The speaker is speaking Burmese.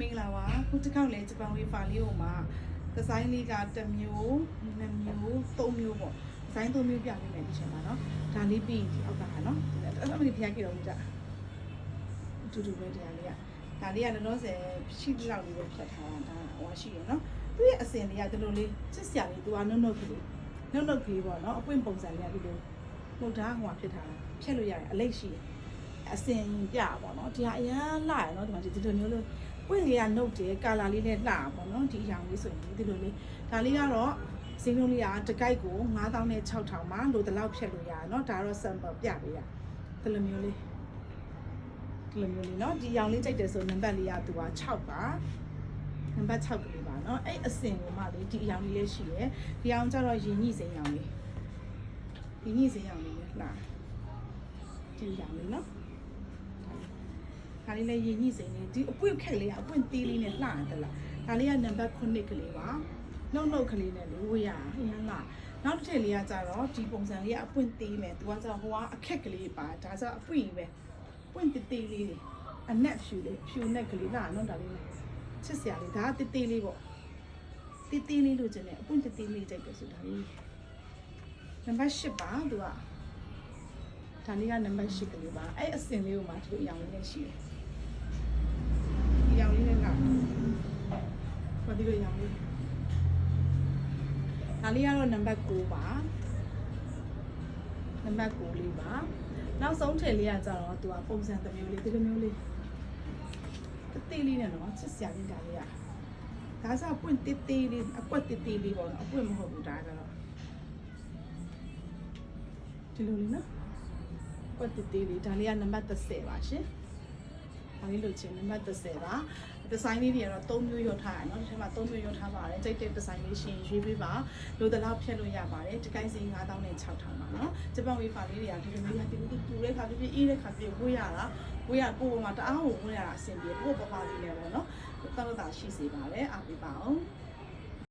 မင်္ဂလာပါခုတစ်ခေါက်လဲဂျပန်ဝေးဖာလေးဟိုမှာဒီဇိုင်းလေးကတစ်မျိုးနှစ်မျိုးသုံးမျိုးပေါ့ဒီဇိုင်းသုံးမျိုးပြပေးမယ်ဒီချိန်မှာနော်ဒါလေးပြီးအောက်ကဟာနော်အဲ့လိုမဖြစ်ကြည့်တော့ဘူးကြာအတူတူပဲတရားလေးကဒါလေးကလည်းတော့ဆယ်ရှိတဲ့လောက်လေးပဲဖြတ်ထားတာဒါဟောရှိရယ်နော်သူ့ရဲ့အစင်လေးကဒီလိုလေးချစ်စရာလေးသူကနုတ်နုတ်ကလေးနုတ်နုတ်ကလေးပေါ့နော်အပွင့်ပုံစံလေးကဒီလိုဟိုဒါဟိုဖြစ်ထားတာဖြတ်လို့ရတယ်အလိတ်ရှိတယ်အစင်ပြပေါ့နော်ဒီဟာအရန်လာရယ်နော်ဒီမှာဒီလိုမျိုးလို့ ပွင့်လေးကနှုတ်တယ်ကာလာလေးနဲ့လှပါတော့ဒီအရောင်လေးဆိုရင်ဒီလိုလေးဒါလေးကတော့စင်းလုံးလေးကတကိုက်ကို9000နဲ့6000မှာလိုတလောက်ဖြတ်လို့ရတယ်နော်ဒါတော့ sample ပြပေးရဒီလိုမျိုးလေးဒီလိုမျိုးလေးနော်ဒီအရောင်လေးကြိုက်တယ်ဆိုနံပါတ်လေးကသူက6ပါနံပါတ်6ကလေးပါနော်အဲ့အစင်ကိုမှလေဒီအရောင်လေးလေးရှိရယ်ဒီအရောင်ကျတော့ရင်ညှိစိမ်းရောင်လေးရင်ညှိစိမ်းရောင်လေးလှဒီအရောင်လေးနော်ဒါ လေးလည်းရင်ညှိစိန်လေးဒီအပွင့်ခက်လေးကအပွင့်သေးလေးနဲ့လှရတယ်လားဒါလေးကနံပါတ်9ကလေးပါနှုတ်နှုတ်ကလေးနဲ့လို့ဝေးရဟင်းလားနောက်တစ်ထည့်လေးကကြတော့ဒီပုံစံလေးကအပွင့်သေးမယ်သူကကြတော့ဟိုကအခက်ကလေးပါဒါဆိုအပွင့်ပဲပွင့်သေးသေးလေးတွေအနက်ဖြူလေးဖြူနက်ကလေးလားနော်ဒါလေးနဲ့ချစ်စရာလေးဒါကသေးသေးလေးပေါ့သေးသေးလေးလို့ကျင်တယ်အပွင့်သေးသေးလေးကြိုက်တယ်ဆိုဒါလေးနံပါတ်10ပါသူကဒါလေးကနံပါတ်10ကလေးပါအဲ့အစင်လေးကိုမှဒီလိုအရောင်လေးနဲ့ရှိတယ်ဒီ ရောင်လေးနဲ့ကဘာဒီလိုရောင်လေးဒါလေးကတော့နံပါတ်9ပါနံပါတ်9လေးပါနောက်ဆုံးထည့်လေးကကြတော့သူကပုံစံတစ်မျိုးလေးဒီလိုမျိုးလေးတစ်သေးလေးနဲ့တော့ချစ်စရာလေးဒါလေးကဒါဆိုအပွင့်တစ်သေးလေးအကွက်တစ်သေးလေးပေါ့နော်အပွင့်မဟုတ်ဘူးဒါကတော့ဒီလိုလေးနော်အကွက်တစ်သေးလေးဒါလေးကနံပါတ်30ပါရှင်။ ဒါလေးလိုချင်နံပါတ်30ပါ။ဒီဇိုင်းလေးတွေကတော့3မျိုးရွတ်ထားရနော်။ဒီထဲမှာ3မျိုးရွတ်ထားပါတယ်။ကြိုက်တဲ့ဒီဇိုင်းလေးရှင်ရွေးပေးပါ။လိုတလောက်ဖြတ်လို့ရပါတယ်။ဒီကိုင်းစင်း9000နဲ့6000ပါနော်။ဂျပန်ဝေဖာလေးတွေကဒီလိုမျိုးဒီလိုတူတဲ့ခါပြပြအေးတဲ့ခါပြဝေးရတာဝေးရကိုယ်ပေါ်မှာတအားကိုဝေးရတာအဆင်ပြေပို့ပပလေးနဲ့ပေါ့နော်။တော်တော်တာရှိစေပါတယ်။အားပေးပါအောင်။